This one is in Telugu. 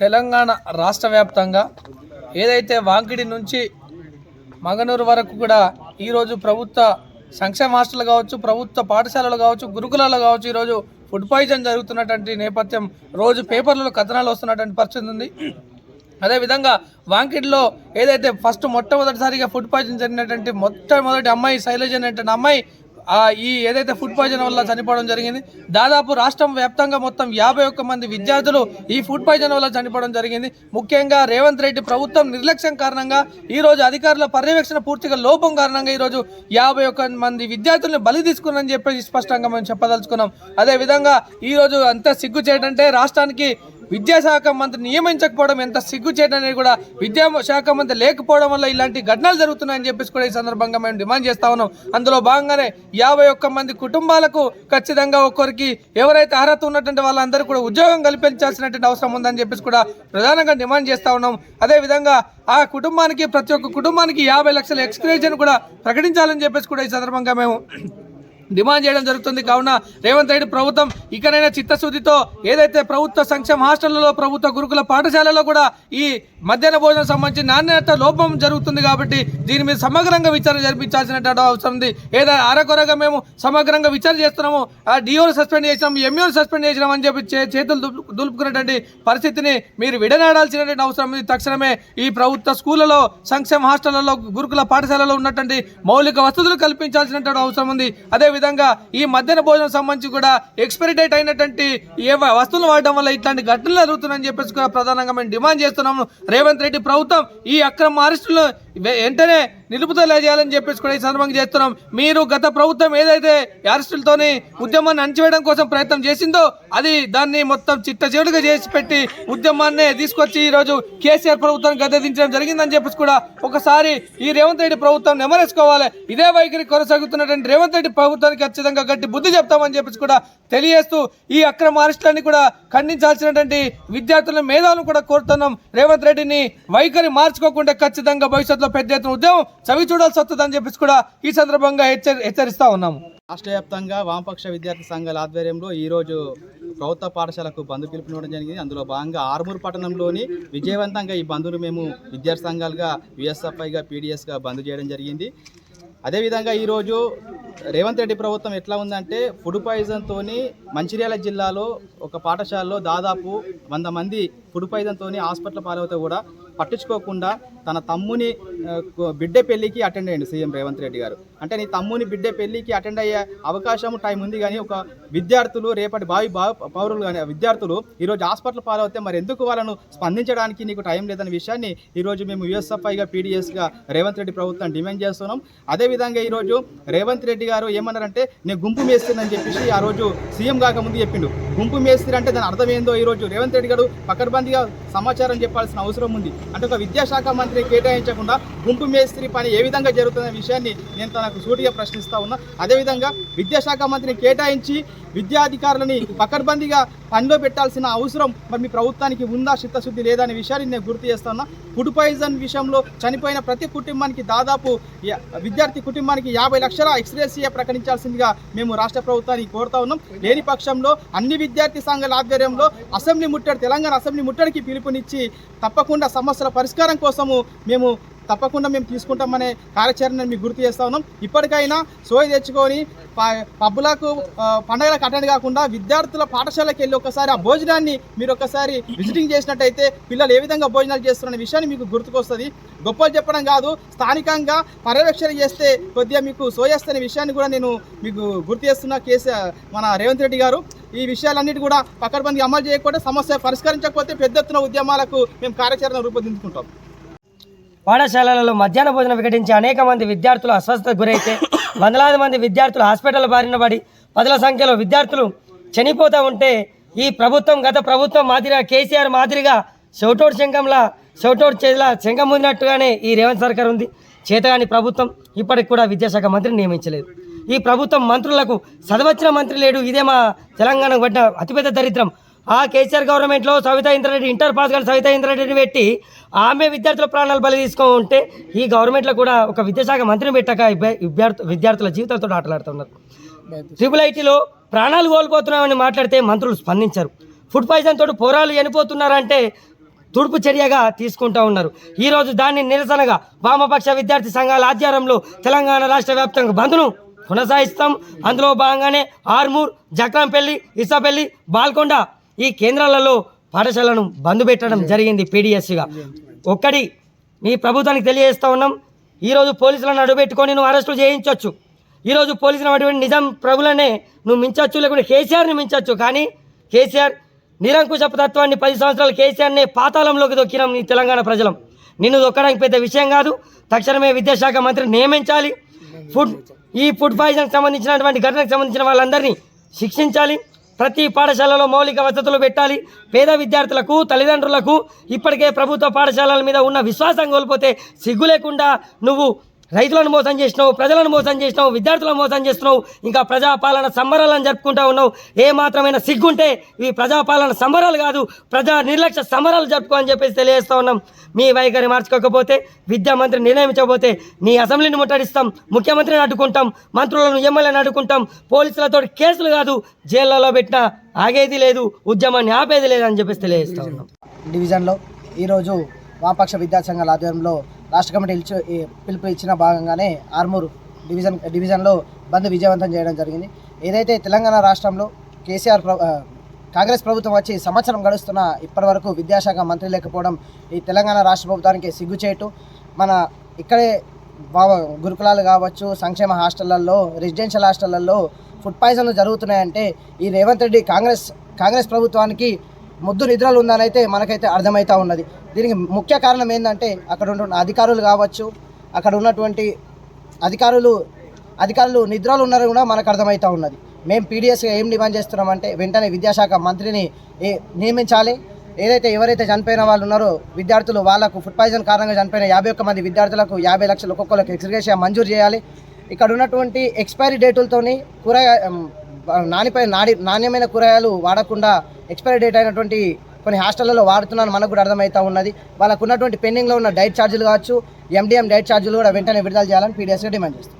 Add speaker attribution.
Speaker 1: తెలంగాణ రాష్ట్ర వ్యాప్తంగా ఏదైతే వాంకిడి నుంచి మంగనూరు వరకు కూడా ఈరోజు ప్రభుత్వ సంక్షేమ హాస్టల్ కావచ్చు ప్రభుత్వ పాఠశాలలు కావచ్చు గురుకులాలు కావచ్చు ఈరోజు ఫుడ్ పాయిజన్ జరుగుతున్నటువంటి నేపథ్యం రోజు పేపర్లలో కథనాలు వస్తున్నటువంటి పరిస్థితి ఉంది. అదేవిధంగా వాంకిడిలో ఏదైతే ఫస్ట్ మొట్టమొదటిసారిగా ఫుడ్ పాయిజన్ జరిగినటువంటి మొట్టమొదటి అమ్మాయి శైలజ అనేటువంటి అమ్మాయి ఈ ఏదైతే ఫుడ్ పాయిజన్ వల్ల చనిపోవడం జరిగింది దాదాపు రాష్ట్రం వ్యాప్తంగా మొత్తం యాభై ఒక్క మంది విద్యార్థులు ఈ ఫుడ్ పాయిజన్ వల్ల చనిపోవడం జరిగింది. ముఖ్యంగా రేవంత్ రెడ్డి ప్రభుత్వం నిర్లక్ష్యం కారణంగా ఈరోజు అధికారుల పర్యవేక్షణ పూర్తిగా లోపం కారణంగా ఈరోజు యాభై ఒక్క మంది విద్యార్థులను బలి తీసుకున్నారని చెప్పేసి స్పష్టంగా మేము చెప్పదలుచుకున్నాం. అదేవిధంగా ఈరోజు రోజు అంత సిగ్గు చేయడంటే రాష్ట్రానికి విద్యాశాఖ మంత్రి నియమించకపోవడం ఎంత సిగ్గు చేయడం అనేది కూడా విద్యా శాఖ మంత్రి లేకపోవడం వల్ల ఇలాంటి ఘటనలు జరుగుతున్నాయని చెప్పేసి కూడా ఈ సందర్భంగా మేము డిమాండ్ చేస్తా ఉన్నాం. అందులో భాగంగానే యాభై ఒక్క మంది కుటుంబాలకు ఖచ్చితంగా ఒక్కరికి ఎవరైతే అర్హత ఉన్నటువంటి వాళ్ళందరూ కూడా ఉద్యోగం కల్పించాల్సినటువంటి అవసరం ఉందని చెప్పేసి కూడా ప్రధానంగా డిమాండ్ చేస్తా ఉన్నాం. అదేవిధంగా ఆ కుటుంబానికి ప్రతి ఒక్క కుటుంబానికి యాభై లక్షల ఎక్స్క్రేజన్ కూడా ప్రకటించాలని చెప్పేసి కూడా ఈ సందర్భంగా మేము డిమాండ్ చేయడం జరుగుతుంది. కావున రేవంత్ రెడ్డి ప్రభుత్వం ఇకనైనా చిత్తశుద్ధితో ఏదైతే ప్రభుత్వ సంక్షేమ హాస్టళ్ళలో ప్రభుత్వ గురుకుల పాఠశాలలో కూడా ఈ మధ్యాహ్న భోజనం సంబంధించి నాణ్యత లోపం జరుగుతుంది కాబట్టి దీని మీద సమగ్రంగా విచారణ జరిపించాల్సినటువంటి అవసరం ఉంది. ఏదైనా అరకొరగా మేము సమగ్రంగా విచారణ చేస్తున్నాము. ఆ డిఓను సస్పెండ్ చేసినాం ఎంఈఓను సస్పెండ్ చేసినాం అని చెప్పి చేతులు దులుపుకున్నటువంటి పరిస్థితిని మీరు విడనాడాల్సినటువంటి అవసరం ఉంది. తక్షణమే ఈ ప్రభుత్వ స్కూళ్ళలో సంక్షేమ హాస్టళ్ళలో గురుకుల పాఠశాలలో ఉన్నటువంటి మౌలిక వసతులు కల్పించాల్సినటువంటి అవసరం ఉంది. అదే విధంగా ఈ మధ్యాహ్న భోజనం సంబంధించి కూడా ఎక్స్పైరీ డేట్ అయినటువంటి ఏ వస్తువులు వాడడం వల్ల ఇట్లాంటి ఘటనలు జరుగుతున్నాయని చెప్పేసి కూడా ప్రధానంగా మేము డిమాండ్ చేస్తున్నాము. రేవంత్ రెడ్డి ప్రభుత్వం ఈ అక్రమ అరెస్టులు వెంటనే నిలుపుదల చేయాలని చెప్పేసి కూడా ఈ సందర్భంగా చేస్తున్నాం. మీరు గత ప్రభుత్వం ఏదైతే ఈ అరెస్టులతోని ఉద్యమాన్ని అణచివేయడం కోసం ప్రయత్నం చేసిందో అది దాన్ని మొత్తం చిట్ట చివరిగా చేసి పెట్టి ఉద్యమాన్ని తీసుకొచ్చి ఈ రోజు కేసీఆర్ ప్రభుత్వాన్ని గద్దెదించడం జరిగిందని చెప్పేసి కూడా ఒకసారి ఈ రేవంత్ రెడ్డి ప్రభుత్వం నెమరేసుకోవాలి. ఇదే వైఖరి కొనసాగుతున్నటువంటి రేవంత్ రెడ్డి ప్రభుత్వానికి ఖచ్చితంగా గట్టి బుద్ధి చెప్తామని చెప్పేసి కూడా తెలియజేస్తూ ఈ అక్రమ అరెస్టులన్నీ కూడా ఖండించాల్సినటువంటి విద్యార్థుల మేధావులను కూడా కోరుతున్నాం. రేవంత్ రెడ్డిని వైఖరి మార్చుకోకుండా ఖచ్చితంగా భవిష్యత్తులో పెద్ద ఎత్తున ఉద్యమం చవి చూడాల్సి వస్తుందని చెప్పేసి కూడా ఈ సందర్భంగా హెచ్చరి హెచ్చరిస్తా ఉన్నాము.
Speaker 2: రాష్ట్ర వ్యాప్తంగా వామపక్ష విద్యార్థి సంఘాల ఆధ్వర్యంలో ఈరోజు ప్రభుత్వ పాఠశాలకు బంధు పిలుపునివ్వడం జరిగింది. అందులో భాగంగా ఆర్మూర్ పట్టణంలోని విజయవంతంగా ఈ బంధును మేము విద్యార్థి సంఘాలుగా విఎస్ఎఫ్ఐగా పీడిఎస్గా బంద్ చేయడం జరిగింది. అదేవిధంగా ఈరోజు రేవంత్ రెడ్డి ప్రభుత్వం ఎట్లా ఉందంటే ఫుడ్ పాయిజన్తో మంచిర్యాల జిల్లాలో ఒక పాఠశాలలో దాదాపు వంద మంది ఫుడ్ పాయిజన్తో హాస్పిటల్ పాలవుతే కూడా పట్టించుకోకుండా తన తమ్ముని బిడ్డ పెళ్ళికి అటెండ్ అయ్యిండు సీఎం రేవంత్ రెడ్డి గారు. అంటే నీ తమ్ముని బిడ్డ పెళ్ళికి అటెండ్ అయ్యే అవకాశం టైం ఉంది కానీ ఒక విద్యార్థులు రేపటి భావి భావి పౌరులు కానీ విద్యార్థులు ఈరోజు హాస్పిటల్ పాలవుతే మరి ఎందుకు వాళ్ళను స్పందించడానికి నీకు టైం లేదనే విషయాన్ని ఈరోజు మేము యుఎస్ఎఫ్ఐగా పీడిఎస్గా రేవంత్ రెడ్డి ప్రభుత్వం డిమాండ్ చేస్తున్నాం. అదేవిధంగా ఈరోజు రేవంత్ రెడ్డి గారు ఏమన్నారంటే నేను గుంపు మేస్తుందని చెప్పేసి ఆ రోజు సీఎం కాకముందు చెప్పిండు. గుంపు మేస్త్రి అంటే దాని అర్థం ఏందో ఈరోజు రేవంత్ రెడ్డి గారు పకడ్బందీగా సమాచారం చెప్పాల్సిన అవసరం ఉంది. అంటే ఒక విద్యాశాఖ మంత్రి కేటాయించకుండా గుంపు మేస్త్రి పని ఏ విధంగా జరుగుతున్న విషయాన్ని నేను తనకు సూటిగా ప్రశ్నిస్తా ఉన్నా. అదేవిధంగా విద్యాశాఖ మంత్రిని కేటాయించి విద్యాధికారులని పకడ్బందీగా పనిలో పెట్టాల్సిన అవసరం మరి మీ ప్రభుత్వానికి ఉందా చిత్తశుద్ధి లేదా అనే విషయాన్ని నేను గుర్తు చేస్తా ఉన్నా. ఫుడ్ పాయిజన్ విషయంలో చనిపోయిన ప్రతి కుటుంబానికి దాదాపు విద్యార్థి కుటుంబానికి యాభై లక్షల ఎక్స్రేసియా ప్రకటించాల్సిందిగా మేము రాష్ట్ర ప్రభుత్వానికి కోరుతా ఉన్నాం. లేని పక్షంలో అన్ని విద్యార్థి సంఘాల ఆధ్వర్యంలో అసెంబ్లీ ముట్టడి తెలంగాణ అసెంబ్లీ ముట్టడికి పిలుపునిచ్చి తప్పకుండా సమస్య సమస్యల పరిష్కారం కోసము మేము తప్పకుండా మేము తీసుకుంటామనే కార్యాచరణను మీకు గుర్తు చేస్తా ఉన్నాం. ఇప్పటికైనా సోయి తెచ్చుకొని ప- పబ్బులకు పండుగలకు పండగలకు అటెండ్ కాకుండా విద్యార్థుల పాఠశాలకు వెళ్ళి ఒకసారి ఆ భోజనాన్ని మీరు ఒకసారి విజిటింగ్ చేసినట్టయితే పిల్లలు ఏ విధంగా భోజనాలు చేస్తున్న విషయాన్ని మీకు గుర్తుకొస్తుంది. గొప్పలు చెప్పడం కాదు స్థానికంగా పర్యవేక్షణ చేస్తే కొద్దిగా మీకు సోయేస్తున్న విషయాన్ని కూడా నేను మీకు గుర్తు చేస్తున్నా. కేసీఆర్ మన రేవంత్ రెడ్డి గారు. ఈ విషయాలన్నిటి కూడా పక్కడబంది అమలు చేయకపోతే సమస్య పరిష్కరించకపోతే పెద్ద ఎత్తున ఉద్యమాలకు మేము కార్యాచరణ రూపొందించుకుంటాం.
Speaker 3: పాఠశాలలలో మధ్యాహ్న భోజనం వికటించి అనేక మంది విద్యార్థులు అస్వస్థతకు గురైతే వందలాది మంది విద్యార్థులు హాస్పిటల్ బారిన పడి పదుల సంఖ్యలో విద్యార్థులు చనిపోతూ ఉంటే ఈ ప్రభుత్వం గత ప్రభుత్వం మాదిరిగా కేసీఆర్ మాదిరిగా షౌటౌట్ శంఖంలా షౌటౌట్ చేతిలా శంఖం ముందినట్టుగానే ఈ రేవంత్ సర్కార్ ఉంది. చేతగాని ప్రభుత్వం ఇప్పటికి కూడా విద్యాశాఖ మంత్రిని నియమించలేదు. ఈ ప్రభుత్వం మంత్రులకు చదవచ్చిన మంత్రి లేడు. ఇదే మా తెలంగాణకు పట్టిన అతిపెద్ద దరిద్రం. ఆ కేసీఆర్ గవర్నమెంట్లో సవితా ఇంద్రారెడ్డి ఇంటర్ పాస్ కానీ సవితా ఇంద్రారెడ్డిని పెట్టి ఆమె విద్యార్థుల ప్రాణాలు బలి ఉంటే ఈ గవర్నమెంట్లో కూడా ఒక విద్యాశాఖ మంత్రిని పెట్టాక విద్యార్థు విద్యార్థుల జీవితాలతో ఆటలాడుతున్నారు. ట్రిపుల్ ఐటీలో ప్రాణాలు కోల్పోతున్నామని మాట్లాడితే మంత్రులు స్పందించారు. ఫుడ్ పాయిజన్ తోటి పోరాలు చనిపోతున్నారంటే తుడుపు చర్యగా తీసుకుంటూ ఉన్నారు. ఈరోజు దాన్ని నిరసనగా వామపక్ష విద్యార్థి సంఘాల ఆధ్వర్యంలో తెలంగాణ రాష్ట్ర వ్యాప్తంగా బంద్ను కొనసాగిస్తాం. అందులో భాగంగానే ఆర్మూర్ జక్రంపల్లి ఇసాపల్లి బాల్కొండ ఈ కేంద్రాలలో పాఠశాలను బంద్ పెట్టడం జరిగింది పీడిఎస్గా ఒక్కడి మీ ప్రభుత్వానికి తెలియజేస్తా ఉన్నాం. ఈరోజు పోలీసులను అడుగుపెట్టుకొని నువ్వు అరెస్టులు చేయించవచ్చు ఈరోజు పోలీసులు అటువంటి నిజాం ప్రభులనే నువ్వు మించవచ్చు లేకుంటే కేసీఆర్ని మించవచ్చు కానీ కేసీఆర్ నిరంకుశ తత్వాన్ని పది సంవత్సరాలు కేసీఆర్నే పాతాళంలోకి దొక్కినాం ఈ తెలంగాణ ప్రజలం. నిన్ను దొక్కడానికి పెద్ద విషయం కాదు. తక్షణమే విద్యాశాఖ మంత్రిని నియమించాలి. ఫుడ్ ఈ ఫుడ్ పాయిజన్కి సంబంధించినటువంటి ఘటనకు సంబంధించిన వాళ్ళందరినీ శిక్షించాలి. ప్రతి పాఠశాలలో మౌలిక వసతులు పెట్టాలి. పేద విద్యార్థులకు తల్లిదండ్రులకు ఇప్పటికే ప్రభుత్వ పాఠశాలల మీద ఉన్న విశ్వాసం కోల్పోతే సిగ్గు లేకుండా నువ్వు రైతులను మోసం చేసినావు ప్రజలను మోసం చేసినావు విద్యార్థులను మోసం చేస్తున్నావు ఇంకా ప్రజాపాలన సంబరాలను జరుపుకుంటా ఉన్నావు. ఏ మాత్రమైన సిగ్గుంటే ఇవి ప్రజాపాలన సంబరాలు కాదు ప్రజా నిర్లక్ష్య సంబరాలు జరుపుకో అని చెప్పేసి తెలియజేస్తా ఉన్నాం. మీ వైఖరి మార్చుకోకపోతే విద్యా మంత్రి నిర్ణయించకపోతే నీ అసెంబ్లీని ముట్టడిస్తాం ముఖ్యమంత్రిని అడ్డుకుంటాం మంత్రులను ఎమ్మెల్యేని అడ్డుకుంటాం పోలీసులతో కేసులు కాదు జైళ్ళలో పెట్టినా ఆగేది లేదు ఉద్యమాన్ని ఆపేది లేదు అని చెప్పేసి తెలియజేస్తా ఉన్నాం.
Speaker 4: డివిజన్లో ఈరోజు వామపక్ష విద్యాసంఘాల ఆధ్వర్యంలో రాష్ట్ర కమిటీ పిలుపు ఇచ్చిన భాగంగానే ఆర్మూర్ డివిజన్ డివిజన్లో బంద్ విజయవంతం చేయడం జరిగింది. ఏదైతే తెలంగాణ రాష్ట్రంలో కేసీఆర్ కాంగ్రెస్ ప్రభుత్వం వచ్చి సంవత్సరం గడుస్తున్న ఇప్పటివరకు విద్యాశాఖ మంత్రి లేకపోవడం ఈ తెలంగాణ రాష్ట్ర ప్రభుత్వానికి సిగ్గుచేటు. మన ఇక్కడే బావ గురుకులాలు కావచ్చు సంక్షేమ హాస్టళ్ళలో రెసిడెన్షియల్ హాస్టళ్ళలో ఫుడ్ పాయిజన్లు జరుగుతున్నాయంటే ఈ రేవంత్ రెడ్డి కాంగ్రెస్ కాంగ్రెస్ ప్రభుత్వానికి ముద్దు నిద్రలు ఉందని అయితే మనకైతే అర్థమవుతా ఉన్నది. దీనికి ముఖ్య కారణం ఏంటంటే అక్కడ ఉన్న అధికారులు కావచ్చు అక్కడ ఉన్నటువంటి అధికారులు అధికారులు నిద్రలు ఉన్నారని కూడా మనకు అర్థమవుతా ఉన్నది. మేము పీడిఎస్గా ఏం డిమాండ్ చేస్తున్నామంటే వెంటనే విద్యాశాఖ మంత్రిని నియమించాలి. ఏదైతే ఎవరైతే చనిపోయిన వాళ్ళు ఉన్నారో విద్యార్థులు వాళ్ళకు ఫుడ్ పాయిజన్ కారణంగా చనిపోయిన యాభై ఒక్క మంది విద్యార్థులకు యాభై లక్షలు ఒక్కొక్కరికి ఎక్స్గ్రేషియా మంజూరు చేయాలి. ఇక్కడ ఉన్నటువంటి ఎక్స్పైరీ డేటులతోని కూరగాయ నానిపై నాడి నాణ్యమైన కూరగాయలు వాడకుండా ఎక్స్పైరీ డేట్ అయినటువంటి కొన్ని హాస్టళ్ళలో వాడుతున్నాను మనకు కూడా అర్థమవుతా ఉన్నది. వాళ్ళకు ఉన్నటువంటి పెండింగ్లో ఉన్న డైట్ ఛార్జీలు కావచ్చు ఎండిఎం డైట్ ఛార్జీలు కూడా వెంటనే విడుదల చేయాలని పీడిఎస్గా డిమాండ్ చేస్తాం